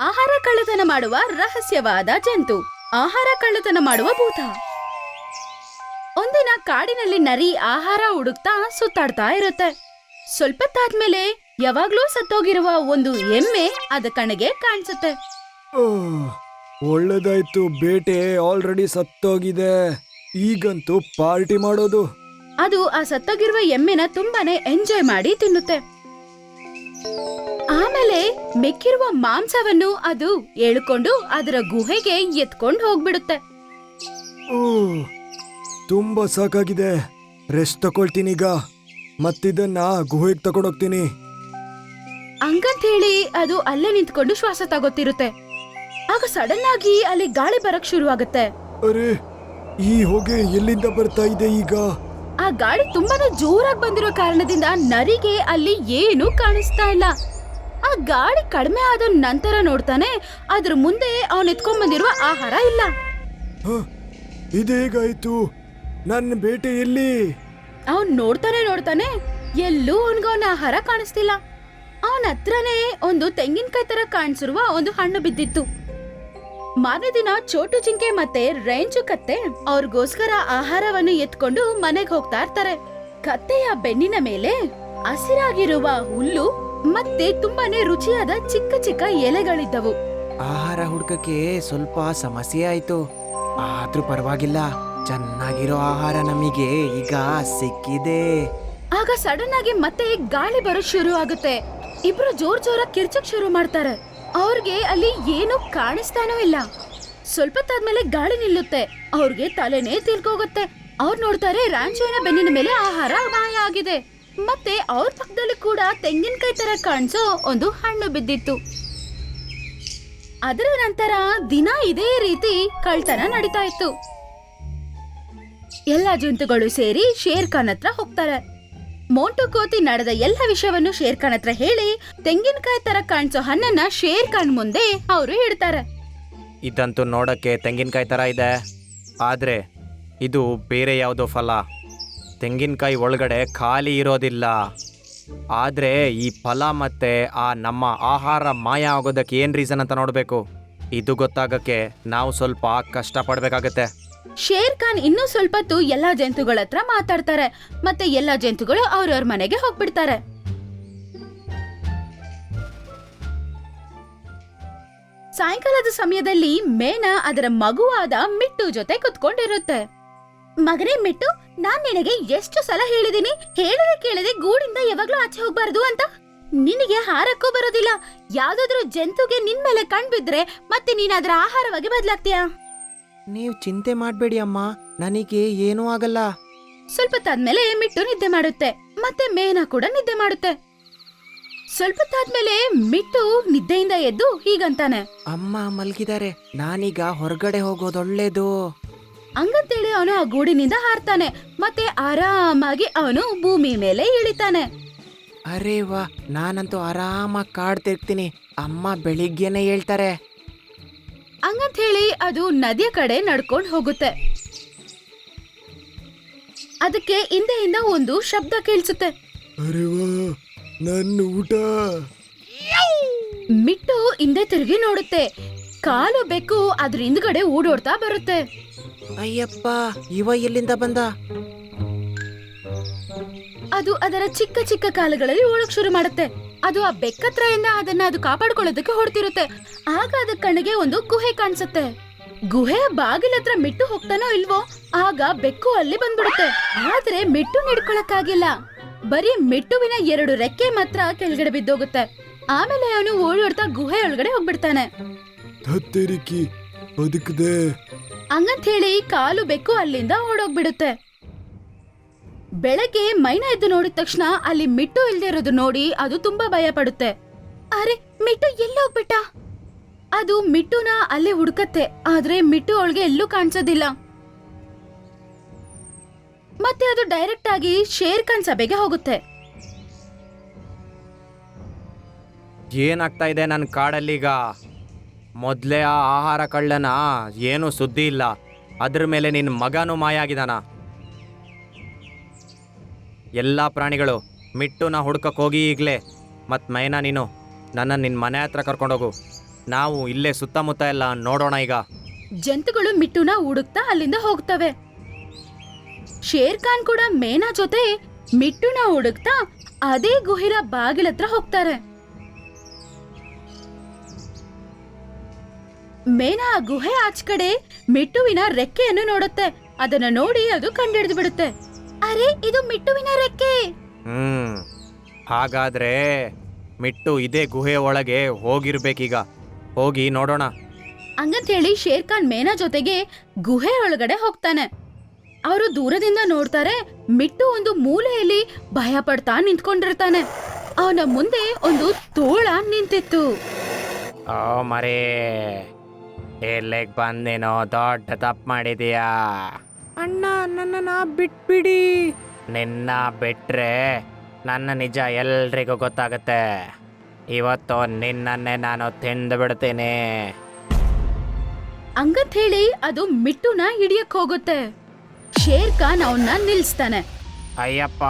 ಆಹಾರ ಕಳ್ಳತನ ಮಾಡುವ ರಹಸ್ಯವಾದ ಜಂತು. ಆಹಾರ ಕಳ್ಳತನ ಮಾಡುವ ಭೂತ. ಒಂದಿನ ಕಾಡಿನಲ್ಲಿ ನರಿ ಆಹಾರ ಹುಡುಕ್ತಾ ಸುತ್ತಾಡ್ತಾ ಇರುತ್ತೆ. ಸ್ವಲ್ಪ ತಾದ್ಮೇಲೆ ಯಾವಾಗ್ಲೂ ಸತ್ತೋಗಿರುವ ಒಂದು ಎಮ್ಮೆ ಅದ ಕಣಗೆ ಕಾಣಿಸುತ್ತೆ. ಒಳ್ಳೆದಾಯ್ತು ಬೇಟೆ ಆಲ್ರೆಡಿ ಸತ್ತೋಗಿದೆ. ಈಗಂತೂ ಪಾರ್ಟಿ ಮಾಡೋದು. ಅದು ಆ ಸತ್ತೋಗಿರುವ ಎಮ್ಮೆನ ತುಂಬಾನೇ ಎಂಜಾಯ್ ಮಾಡಿ ತಿನ್ನುತ್ತೆ. ಆಮೇಲೆ ಮೆಕ್ಕಿರುವ ಮಾಂಸವನ್ನು ಅದು ಎಳ್ಕೊಂಡು ಅದರ ಗುಹೆಗೆ ಎತ್ಕೊಂಡು ಹೋಗ್ಬಿಡುತ್ತೆ. ಓಹ್, ತುಂಬಾ ಸಾಕಾಗಿದೆ. ರೆಸ್ಟ್ ತಗೊಳ್ತೀನೀಗ ಮತ್ತಿದನ್ನ ಗುಹೆಗೆ ತಗೊಂಡೋಗ್ತೀನಿ. ಹಂಗಂತ ಹೇಳಿ ಅದು ಅಲ್ಲೇ ನಿಂತ್ಕೊಂಡು ಶ್ವಾಸ ತಗೋತಿರುತ್ತೆ. ಆಗ ಸಡನ್ ಆಗಿ ಅಲ್ಲಿ ಗಾಳಿ ಬರಕ್ ಶುರುವಾಗುತ್ತೆ. ಅರೆ ಈ ಹೊಗೆ ಎಲ್ಲಿಂದ ಬರ್ತಾ ಇದೆ ಈಗ? ಆ ಗಾಳಿ ತುಂಬಾನೇ ಜೋರಾಗಿ ಬಂದಿರೋ ಕಾರಣದಿಂದ ನರಿಗೆ ಅಲ್ಲಿ ಏನು ಕಾಣಿಸ್ತಾ ಇಲ್ಲ. ಆ ಗಾಳಿ ಕಡಿಮೆ ಆದ ನಂತರ ನೋಡ್ತಾನೆ ಅದ್ರ ಮುಂದೆ ಅವನ್ ಎತ್ಕೊಂಡ್ ಬಂದಿರುವ ಆಹಾರ ಇಲ್ಲ. ಇದೇಗಾಯ್ತು? ನನ್ನ ಬೇಟೆ ಎಲ್ಲಿ? ಅವನ್ ನೋಡ್ತಾನೆ ನೋಡ್ತಾನೆ ಎಲ್ಲೂ ಅವನ್ಗವನ ಆಹಾರ ಕಾಣಿಸ್ತಿಲ್ಲ. ಅವನ ಹತ್ರನೇ ಒಂದು ತೆಂಗಿನಕಾಯಿ ತರ ಕಾಣಿಸಿರುವ ಒಂದು ಹಣ್ಣು ಬಿದ್ದಿತ್ತು. ಮಾರನೇ ದಿನ ಚೋಟು ಜಿಂಕೆ ಮತ್ತೆ ರೇಂಜು ಕತ್ತೆ ಅವ್ರಿಗೋಸ್ಕರ ಆಹಾರವನ್ನು ಎತ್ಕೊಂಡು ಮನೆಗೆ ಹೋಗ್ತಾ ಇರ್ತಾರೆ. ಕತ್ತೆಯ ಬೆನ್ನಿನ ಮೇಲೆ ಹಸಿರಾಗಿರುವ ಹುಲ್ಲು ಮತ್ತೆ ತುಂಬಾನೇ ರುಚಿಯಾದ ಚಿಕ್ಕ ಚಿಕ್ಕ ಎಲೆಗಳಿದ್ದವು. ಆಹಾರ ಹುಡ್ಕಕ್ಕೆ ಸ್ವಲ್ಪ ಸಮಸ್ಯೆ ಆಯ್ತು. ಆದ್ರೂ ಪರವಾಗಿಲ್ಲ ಚೆನ್ನಾಗಿರೋ ಆಹಾರ ನಮಗೆ ಈಗ ಸಿಕ್ಕಿದೆ. ಆಗ ಸಡನ್ ಆಗಿ ಮತ್ತೆ ಗಾಳಿ ಬರೋ ಶುರು ಆಗುತ್ತೆ. ಇಬ್ರು ಜೋರ್ ಜೋರ ಕಿರ್ಚಕ್ ಶುರು ಮಾಡ್ತಾರೆ. ಅವ್ರಿಗೆ ಅಲ್ಲಿ ಏನು ಕಾಣಿಸ್ತಾನೂ ಇಲ್ಲ. ಸ್ವಲ್ಪ ತಾದ್ಮೇಲೆ ಗಾಳಿ ನಿಲ್ಲುತ್ತೆ. ಅವ್ರಿಗೆ ತಲೆನೇ ತಿರ್ಗೋಗುತ್ತೆ. ಅವ್ರು ನೋಡ್ತಾರೆ ರಾಂಚೋನ ಬೆನ್ನಿನ ಮೇಲೆ ಆಹಾರ ಮಾಯ ಆಗಿದೆ. ಮತ್ತೆ ಅವ್ರ ಪಕ್ಕದಲ್ಲಿ ಕೂಡ ತೆಂಗಿನಕಾಯಿ ತರ ಕಾಣಿಸೋ ಒಂದು ಹಣ್ಣು ಬಿದ್ದಿತ್ತು. ಅದರ ನಂತರ ದಿನ ಇದೇ ರೀತಿ ಕಳ್ತನ ನಡೀತಾ ಇತ್ತು. ಎಲ್ಲಾ ಜಂತುಗಳು ಸೇರಿ ಶೇರ್ ಖಾನ್ ಹತ್ರ ಹೋಗ್ತಾರೆ. ಮೋಂಟು ಕೋತಿ ನಡೆದ ಎಲ್ಲ ವಿಷಯವನ್ನು ಶೇರ್ ಖಾನ್ ಹತ್ರ ಹೇಳಿ, ತೆಂಗಿನಕಾಯಿ ತರ ಕಾಣಿಸೋ ಹಣ್ಣನ್ನ ಶೇರ್ ಖಾನ್ ಮುಂದೆ ಅವರು ಹೇಳ್ತಾರೆ ಇದಂತೂ ನೋಡಕ್ಕೆ ತೆಂಗಿನಕಾಯಿ ತರ ಇದೆ. ಆದ್ರೆ ಇದು ಬೇರೆ ಯಾವುದೋ ಫಲ. ತೆಂಗಿನಕಾಯಿ ಒಳಗಡೆ ಖಾಲಿ ಇರೋದಿಲ್ಲ. ಆದ್ರೆ ಈ ಫಲ ಮತ್ತೆ ಆ ನಮ್ಮ ಆಹಾರ ಮಾಯ ಆಗೋದಕ್ಕೆ ಏನು ರೀಸನ್ ಅಂತ ನೋಡಬೇಕು? ಇದು ಗೊತ್ತಾಗಕ್ಕೆ ನಾವು ಸ್ವಲ್ಪ ಕಷ್ಟಪಡ್ಬೇಕಾಗತ್ತೆ. ಶೇರ್ ಖಾನ್ ಇನ್ನೂ ಸ್ವಲ್ಪ ಹೊತ್ತು ಎಲ್ಲಾ ಜಂತುಗಳ ಹತ್ರ ಮಾತಾಡ್ತಾರೆ. ಮತ್ತೆ ಎಲ್ಲಾ ಜಂತುಗಳು ಅವ್ರವ್ರ ಮನೆಗೆ ಹೋಗ್ಬಿಡ್ತಾರೆ. ಸಾಯಂಕಾಲದ ಸಮಯದಲ್ಲಿ ಮೇನಾ ಅದರ ಮಗುವಾದ ಮಿಟ್ಟು ಜೊತೆ ಕುತ್ಕೊಂಡಿರುತ್ತೆ. ಮಗನೇ ಮಿಟ್ಟು, ನಾನ್ ನಿನಗೆ ಎಷ್ಟು ಸಲ ಹೇಳಿದೀನಿ? ಹೇಳದೆ ಕೇಳದೆ, ಗೂಡಿಂದ ಯಾವಾಗ್ಲೂ ಆಚೆ ಹೋಗ್ಬಾರ್ದು ಅಂತ. ನಿನಗೆ ಹಾರಕ್ಕೂ ಬರೋದಿಲ್ಲ. ಯಾವ್ದಾದ್ರೂ ಜಂತುಗೆ ನಿನ್ ಮೇಲೆ ಕಣ್ ಮತ್ತೆ ನೀನ್ ಅದರ ಆಹಾರವಾಗಿ ಬದಲಾಗ್ತೀಯಾ? ನೀವು ಚಿಂತೆ ಮಾಡಬೇಡಿ ಅಮ್ಮ ನನಗೆ ಏನೂ ಆಗಲ್ಲ. ಸ್ವಲ್ಪ ತಾದ್ಮೇಲೆ ಮಿಟ್ಟು ನಿದ್ದೆ ಮಾಡುತ್ತೆ ಮತ್ತೆ ಮೇನಾ ಕೂಡ ನಿದ್ದೆ ಮಾಡುತ್ತೆ. ಸ್ವಲ್ಪ ತಾದ್ಮೇಲೆ ಮಿಟ್ಟು ನಿದ್ದೆಯಿಂದ ಎದ್ದು ಹೀಗಂತಾನೆ. ಅಮ್ಮ ಮಲಗಿದ್ದಾರೆ ನಾನೀಗ ಹೊರಗಡೆ ಹೋಗೋದು ಒಳ್ಳೇದು. ಹಂಗಂತೇಳಿ ಅವನು ಆ ಗೂಡಿನಿಂದ ಹಾರ್ತಾನೆ ಮತ್ತೆ ಆರಾಮಾಗಿ ಅವನು ಭೂಮಿ ಮೇಲೆ ಇಳಿತಾನೆ. ಅರೇ ವಾ ನಾನಂತೂ ಆರಾಮಾಗಿ ಕಾಡ್ತಿರ್ತೀನಿ ಅಮ್ಮ ಬೆಳಿಗ್ಗೆನೆ ಹೇಳ್ತಾರೆ. ಹಂಗಂತ ಹೇಳಿ ಅದು ನದಿಯ ಕಡೆ ನಡ್ಕೊಂಡು ಹೋಗುತ್ತೆ. ಅದಕ್ಕೆ ಹಿಂದೆಯಿಂದ ಒಂದು ಶಬ್ದ ಕೇಳಿಸುತ್ತೆ. ಅರೆ ವಾ ನನ್ನ ಊಟ. ಮಿಟ್ಟು ಹಿಂದೆ ತಿರುಗಿ ನೋಡುತ್ತೆ. ಕಾಲು ಬೆಕ್ಕು ಅದ್ರ ಹಿಂದ್ಗಡೆ ಓಡೋಡ್ತಾ ಬರುತ್ತೆ. ಅಯ್ಯಪ್ಪ ಇವ ಎಲ್ಲಿಂದ ಬಂದ? ಅದು ಅದರ ಚಿಕ್ಕ ಚಿಕ್ಕ ಕಾಲುಗಳಲ್ಲಿ ಓಡಕ್ ಶುರು ಮಾಡುತ್ತೆ. ಅದು ಆ ಬೆಕ್ಕತ್ರಯಿಂದ ಅದನ್ನ ಅದು ಕಾಪಾಡ್ಕೊಳ್ಳೋದಕ್ಕೆ ಹೊಡ್ತಿರುತ್ತೆ ಆಗ ಅದ ಕಣ್ಣಿಗೆ ಒಂದು ಗುಹೆ ಕಾಣಿಸುತ್ತೆ. ಗುಹೆ ಬಾಗಿಲ ಹತ್ರ ಮಿಟ್ಟು ಹೋಗ್ತಾನೋ ಇಲ್ವೋ ಆಗ ಬೆಕ್ಕು ಅಲ್ಲಿ ಬಂದ್ಬಿಡುತ್ತೆ. ಆದ್ರೆ ಮಿಟ್ಟು ನಿಡ್ಕೊಳಕ್ಕಾಗಿಲ್ಲ ಬರೀ ಮಿಟ್ಟುವಿನ ಎರಡು ರೆಕ್ಕೆ ಮಾತ್ರ ಕೆಳಗಡೆ ಬಿದ್ದೋಗುತ್ತೆ. ಆಮೇಲೆ ಅವನು ಓಡಾಡ್ತಾ ಗುಹೆ ಒಳಗಡೆ ಹೋಗ್ಬಿಡ್ತಾನೆ. ತತ್ತರಿಕಿ ಬದುಕದೆ. ಹಂಗಂತ ಹೇಳಿ ಕಾಲು ಬೆಕ್ಕು ಅಲ್ಲಿಂದ ಓಡೋಗ್ಬಿಡುತ್ತೆ. ಬೆಳಗ್ಗೆ ಮೈನ ಎದ್ದು ನೋಡಿದ ತಕ್ಷಣ ಅಲ್ಲಿ ಮಿಟ್ಟು ಇಲ್ದೇ ಇರೋದು ನೋಡಿ ಅದು ತುಂಬಾ ಭಯ ಪಡುತ್ತೆ. ಅರೆ ಮಿಟ್ಟು ಎಲ್ಲೋಗ್ಬಿಟ್ಟ ಅದು ಮಿಟ್ಟುನ ಅಲ್ಲೇ ಹುಡುಕತ್ತೆ, ಆದ್ರೆ ಮಿಟ್ಟು ಅವಳಿಗೆ ಎಲ್ಲೂ ಕಾಣಿಸೋದಿಲ್ಲ. ಮತ್ತೆ ಅದು ಡೈರೆಕ್ಟ್ ಆಗಿ ಶೇರ್ ಖಾನ್ ಸಭೆಗೆ ಹೋಗುತ್ತೆ. ಏನಾಗ್ತಾ ಇದೆ ನನ್ನ ಕಾಡಲ್ಲೀಗ? ಮೊದಲೇ ಆ ಆಹಾರ ಕಳ್ಳನ ಏನೂ ಸುದ್ದಿ ಇಲ್ಲ. ಅದ್ರ ಮೇಲೆ ನಿನ್ನ ಮಗನೂ ಮಾಯ ಆಗಿದಾನ ಎಲ್ಲ ಪ್ರಾಣಿಗಳು ಮಿಟ್ಟುನ ಹುಡ್ಕಕ್ಕೆ ಹೋಗಿ ಈಗಲೇ. ಮತ್ತು ಮೈನಾ ನೀನು ನನ್ನ ನಿನ್ನ ಮನೆ ಹತ್ರ ಕರ್ಕೊಂಡೋಗು. ನಾವು ಇಲ್ಲೇ ಸುತ್ತಮುತ್ತ ಎಲ್ಲ ನೋಡೋಣ ಈಗ. ಜಂತುಗಳು ಮಿಟ್ಟುನ ಹುಡುಕ್ತಾ ಅಲ್ಲಿಂದ ಹೋಗ್ತವೆ. ಶೇರ್ ಖಾನ್ ಕೂಡ ಮೇನಾ ಜೊತೆ ಮಿಟ್ಟುನ ಹುಡುಕ್ತಾ ಅದೇ ಗುಹಿರ ಬಾಗಿಲತ್ರ ಹೋಗ್ತಾರೆ. ಮೇನಾ ಆ ಗುಹೆ ಆಚ್ ಕಡೆ ಮಿಟ್ಟುವಿನ ರೆಕ್ಕೆಯನ್ನು ನೋಡುತ್ತೆ. ಅದನ್ನ ನೋಡಿ ಅದು ಕಂಡಿಡಿದು ಬಿಡುತ್ತೆ. ಅರೆ ಇದು ಮಿಟ್ಟುವಿನ ರೆಕ್ಕೆ! ಹ್ಮ್ ಹಾಗಾದ್ರೆ ಮಿಟ್ಟು ಇದೇ ಗುಹೆ ಒಳಗೆ ಹೋಗಿರ್ಬೇಕೀಗ. ಹೋಗಿ ನೋಡೋಣ. ಹಂಗಂತೇಳಿ ಶೇರ್ ಖಾನ್ ಮೇನಾ ಜೊತೆಗೆ ಗುಹೆ ಒಳಗಡೆ ಹೋಗ್ತಾನೆ. ಅವರು ದೂರದಿಂದ ನೋಡ್ತಾರೆ ಮಿಟ್ಟು ಒಂದು ಮೂಲೆಯಲ್ಲಿ ಭಯ ಪಡ್ತಾ ನಿಂತ್ಕೊಂಡಿರ್ತಾನೆ. ಅವನ ಮುಂದೆ ಒಂದು ತೋಳ ನಿಂತಿತ್ತು. ಓ ಮರೇ ಇಲ್ಲಿಗೆ ಬಂದೇನೋ ದೊಡ್ಡ ತಪ್ಪು ಮಾಡಿದೀಯಾ? ಅಣ್ಣ ನನ್ನನ್ನ ಬಿಟ್ಬಿಡಿ. ನಿನ್ನ ಬಿಟ್ರೆ ನನ್ನ ನಿಜ ಎಲ್ರಿಗೂ ಗೊತ್ತಾಗುತ್ತೆ. ಇವತ್ತು ನಿನ್ನನ್ನೇ ನಾನು ತಿಂದು ಬಿಡ್ತೇನೆ. ಹಂಗಂತ ಹೇಳಿ ಅದು ಮಿಟ್ಟುನ ಹಿಡಿಯಕ್ ಹೋಗುತ್ತೆ. ಶೇರ್ ಖಾನ್ ಅವನ್ನ ನಿಲ್ಸ್ತಾನೆ. ಅಯ್ಯಪ್ಪ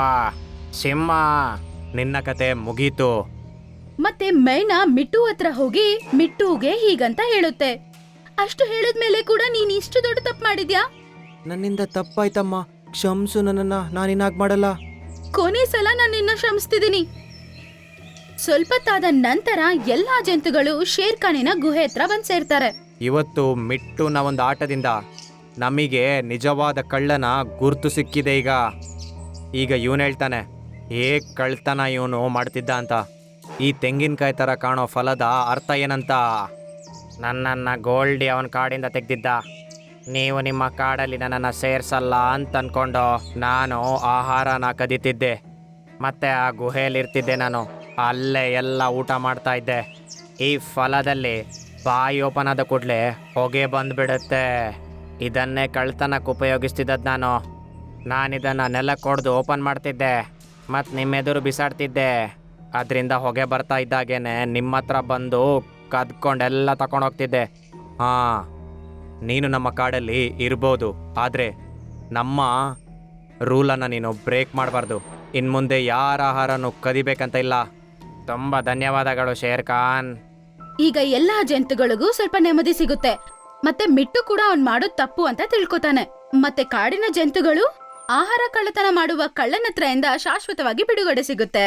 ಸಿಂಹ ನಿನ್ನ ಕತೆ ಮುಗೀತು. ಮತ್ತೆ ಮೈನಾ ಮಿಟ್ಟು ಹತ್ರ ಹೋಗಿ ಮಿಟ್ಟುಗೆ ಹೀಗಂತ ಹೇಳುತ್ತೆ. ಅಷ್ಟು ಹೇಳಿದ್ಮೇಲೆ ಕೂಡ ನೀನ್ ಇಷ್ಟು ದೊಡ್ಡ ತಪ್ಪು ಮಾಡಿದ್ಯಾ? ನನ್ನಿಂದ ತಪ್ಪಾಯ್ತಮ್ಮ. ಕ್ಷಮ್ಸು ನನ್ನನ್ನ ನಾನಿನ್ನಾಗ್ ಮಾಡಲ್ಲ. ಕೊನೆ ಸಲ ನಾನು ನಿನ್ನ ಶ್ರಮಿಸ್ತಿದ್ದೀನಿ ಸ್ವಲ್ಪ ತಾದ ನಂತರ ಎಲ್ಲಾ ಜಂತುಗಳು ಶೇರ್ ಖಾನಿನ ಗುಹೆ ಹತ್ರ ಬಂದ್ ಸೇರ್ತಾರೆ. ಇವತ್ತು ಮಿಟ್ಟುನ ಒಂದು ಆಟದಿಂದ ನಮಗೆ ನಿಜವಾದ ಕಳ್ಳನ ಗುರ್ತು ಸಿಕ್ಕಿದೆ ಈಗ. ಈಗ ಇವನು ಹೇಳ್ತಾನೆ ಹೇಗ್ ಕಳ್ತನ ಇವನು ಮಾಡ್ತಿದ್ದ ಅಂತ. ಈ ತೆಂಗಿನಕಾಯಿ ಥರ ಕಾಣೋ ಫಲದ ಅರ್ಥ ಏನಂತ? ನನ್ನನ್ನು ಗೋಲ್ಡಿ ಅವನ ಕಾಡಿಂದ ತೆಗೆದಿದ್ದ. ನೀವು ನಿಮ್ಮ ಕಾಡಲ್ಲಿ ನನ್ನನ್ನು ಸೇರ್ಸಲ್ಲ ಅಂತ ಅಂದ್ಕೊಂಡು ನಾನು ಆಹಾರನ ಕದೀತಿದ್ದೆ. ಮತ್ತೆ ಆ ಗುಹೆಯಲ್ಲಿ ಇರ್ತಿದ್ದೆ ನಾನು. ಅಲ್ಲೇ ಎಲ್ಲ ಊಟ ಮಾಡ್ತಾ ಇದ್ದೆ. ಈ ಫಲದಲ್ಲಿ ಬಾಯಿ ಓಪನ್ ಆದ ಕೂಡಲೇ ಹೊಗೆ ಬಂದ್ಬಿಡುತ್ತೆ. ಇದನ್ನೇ ಕಳ್ತನಕ್ಕೆ ಉಪಯೋಗಿಸ್ತಿದ್ದದ್ದು ನಾನು. ನಾನಿದನ್ನು ನೆಲಕ್ಕೆ ಹೊಡೆದು ಓಪನ್ ಮಾಡ್ತಿದ್ದೆ. ಮತ್ತು ನಿಮ್ಮೆದುರು ಬಿಸಾಡ್ತಿದ್ದೆ. ಅದರಿಂದ ಹೊಗೆ ಬರ್ತಾ ಇದ್ದಾಗೇನೆ ನಿಮ್ಮ ಹತ್ರ ಬಂದು ಕದ್ಕೊಂಡೆಲ್ಲ ತಗೊಂಡೋಗ್ತಿದ್ದೆ ಹಾಂ, ನೀನು ನಮ್ಮ ಕಾಡಲ್ಲಿ ಇರ್ಬೋದು. ಆದರೆ ನಮ್ಮ ರೂಲನ್ನು ನೀನು ಬ್ರೇಕ್ ಮಾಡಬಾರ್ದು. ಇನ್ನು ಮುಂದೆ ಯಾರ ಆಹಾರನೂ ಕದಿಬೇಕಂತ ಇಲ್ಲ. ತುಂಬ ಧನ್ಯವಾದಗಳು ಶೇರ್ ಖಾನ್ ಈಗ ಎಲ್ಲಾ ಜಂತುಗಳಿಗೂ ಸ್ವಲ್ಪ ನೆಮ್ಮದಿ ಸಿಗುತ್ತೆ. ಮತ್ತೆ ಮಿಟ್ಟು ಕೂಡ ಅವ್ನ್ ಮಾಡೋದ್ ತಪ್ಪು ಅಂತ ತಿಳ್ಕೊತಾನೆ. ಮತ್ತೆ ಕಾಡಿನ ಜಂತುಗಳು ಆಹಾರ ಕಳ್ಳತನ ಮಾಡುವ ಕಳ್ಳನತ್ರ ಶಾಶ್ವತವಾಗಿ ಬಿಡುಗಡೆ ಸಿಗುತ್ತೆ.